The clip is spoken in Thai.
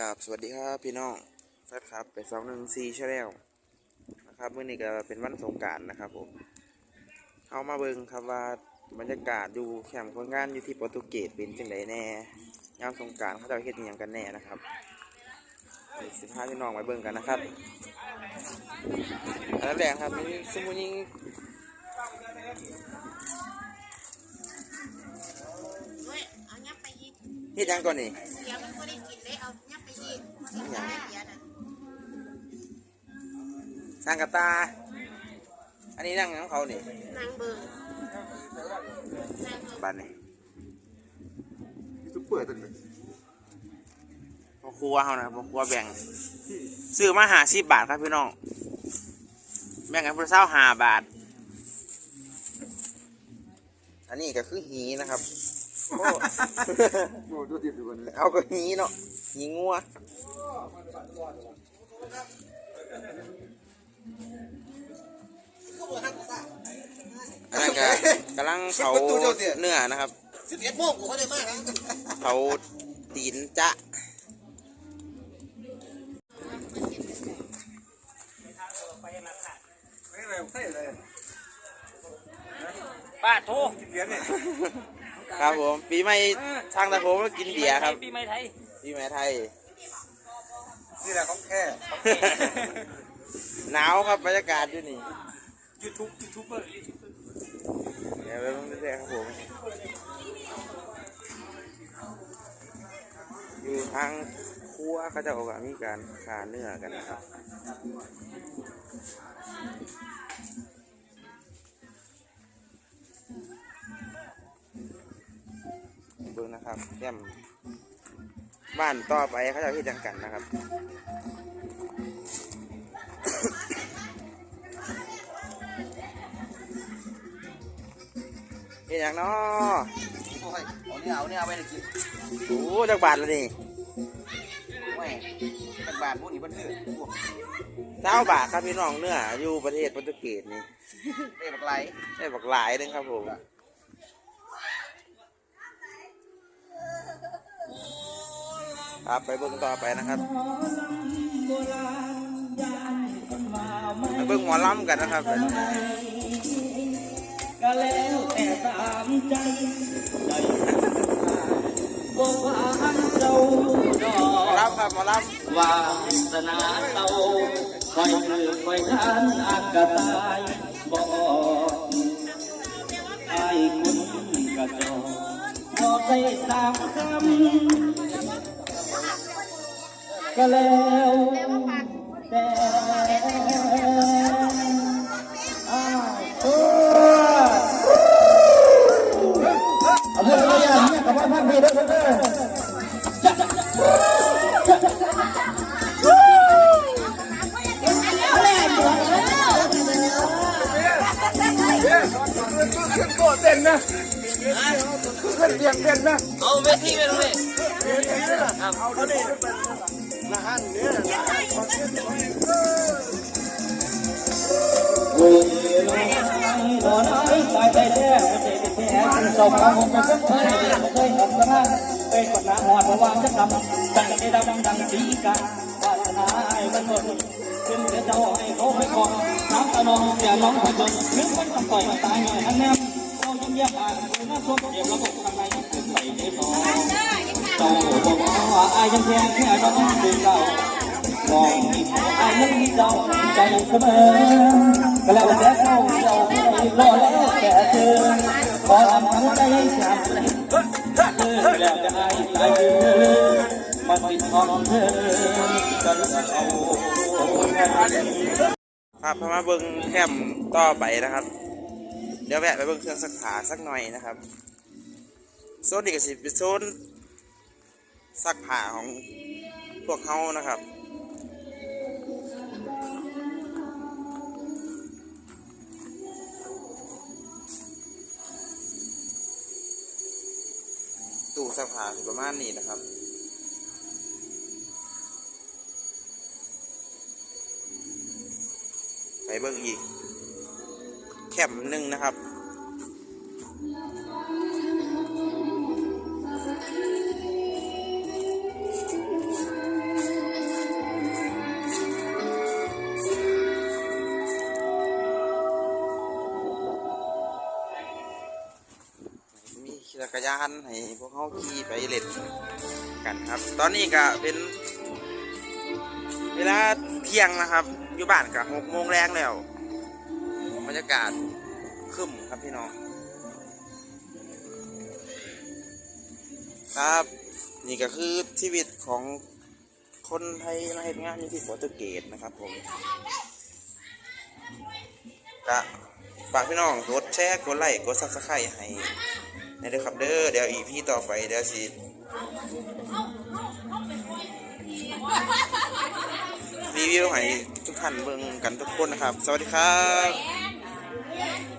กับสวัสดีครับพี่น้องแฟดครับไปสองหนึ่งซีชาแนลนะครับเมื่อนี้ก็เป็นวันสงกรารนะครับผมเอามาเบิ่งครับว่าบรรยากาศอยู่แคมป์คนงานอยู่ที่โปรตุเกสเป็นจังไดแน่ยามสงกรารเขาจะเฮ็ดอหย่างกันแน่นะครับเดี๋ยวสิพาพี่น้องไปเบิ่งกันนะครับอันดับแรกครับมีสมุนิงเว้ยเอายับไปอีกเฮ็ดหยังก่อนนี่ อีกมันจะได้เดี๋ยวนั้นสร้างกระตา อันนี้นั่งของเขานี่นางเบิ่งนางเบิ่งบ้านนี่ยูทูบเปิดตั้งแต่พ่อครัวเขานะครับพ่อครัวแบ่ง ซื้อมาหาสิบบาทครับพี่น้อง แบ่งกันเพื่อเศร้าหาบาท อันนี้ก็คือหีนะครับโอ้โอ้ดูดิบดูกันเลยเอาก็หีเนาะหีงัว อันนั้นก็กำลังเผาเนื้อนะครับสิบเอ็ดโมงกูเขาได้มากนะเผาตีนจะไม่อะป้าโทกินเลี้ยงเนี่ยครับผม ปีใหม่ทางตะโพก็กินเบียร์ครับ ปีใหม่ไทย ปีใหม่ไทย นี่แหละของแท้หนาวครับบรรยากาศอยู่นี่ยูทูบยูทูบเบอร์ยูทูบเบอร์เดี๋ยวไปเบิ่งเรื่อยๆครับผมอยู่ทางครัวเขาจะเอากมีการขาเนื้อกันนะครับเบิ่งนะครับแก้ม บ้านต่อไปเขาจะที่จังกันนะครับเฮ็ดหยังเนาะโอ้ยเอาเนี่ยเอาเนี่ยเอาไปให้กินโอ้จักบาทแล้วนี่แม่เป็นบาทพวกนี้มันซื้อพวกเก้าบาทครับพี่น้องเนื้ออยู่ประเทศโปรตุเกสนี่เอ้บักไหลได้บักหลายหนึงครับผม ครับไปเบิ่งต่อไปนะครับไปเบิ่งหมอลำกันนะครับก็แล้วแต่ตามใจใจบอกว่าเจ้าดอหมอกลำครับหมอลวาสนาเต้าคอยคือคอยทานอากาตายบอกไอ้คุณกระจอกบอกได้สามคำ ก็แล้วแต่อ้าวเออเอาเพื่อนเอาอย่างนี้กับว่าพักดีด้วยเพื่อเต้นนะ ขึ้นเรียงเต้นนะเอาเวทีไปเลยเอาเขาดินะฮันเนี่ยโอ้ยน้อยน้อยตายใจแท้ใจแท้เป็นสองคำผมเป็นเคยเคยทำสนาเป็นคนหน้าหอดระวังจะทำตั้งใจดำดังสีกาวาสนาไอ้บันบนขึ้นเจ้าให้เขาไม่ขอน้ำตาน้องอย่าน้องคนจนนึกมันต้องต่อยตายหน่อยอันนี้เราพม่านหน้าสดเดี๋ยวระบบข้งในขึ้นไปได้พอเจ้บอกว่าอายยังเพียงแค่น้องดื่มเหล้ามองอายยังมีเจ้าใจเสมอก็แล้วแต่เจ้าเจ้าไม่รอแล้วแต่เธอขอทำหัวใจให้ฉันเธอแล้วจะอายตายเธอมันเป็นขอเธอกันเอาครับพมาเบิงแคมต่อไปนะครับ เดี๋ยวแวะไปเบิ่งเครื่องสักผ้าสักหน่อยนะครับโซนนี้ก็สิเป็นโซนซักผ้าของพวกเขานะครับตู้ซักผ้าประมาณนี้นะครับไปเบิ่งอีก แคมหนึ่งนะครับ มีจักรยานให้พวกเขาขี่ไปเล่นกันครับ ตอนนี้ก็เป็น เวลาเที่ยงนะครับ อยู่บ้านก็หกโมงแรงแล้ว บรรยากาศครึ้มครับพี่น้อง ครับ นี่ก็คือชีวิตของคนไทยมาเห็นงานอยู่ที่โปรตุเกสนะครับผมก็ฝากพี่น้องกดแชร์กดไลค์กดซับสไครต์ให้ในเด้อครับเด้อเดี๋ยวอีพีต่อไปเดี๋ยวสิรีวิวให้ทุกท่านเบิ่งกันทุกคนนะครับ สวัสดีครับ Yeah.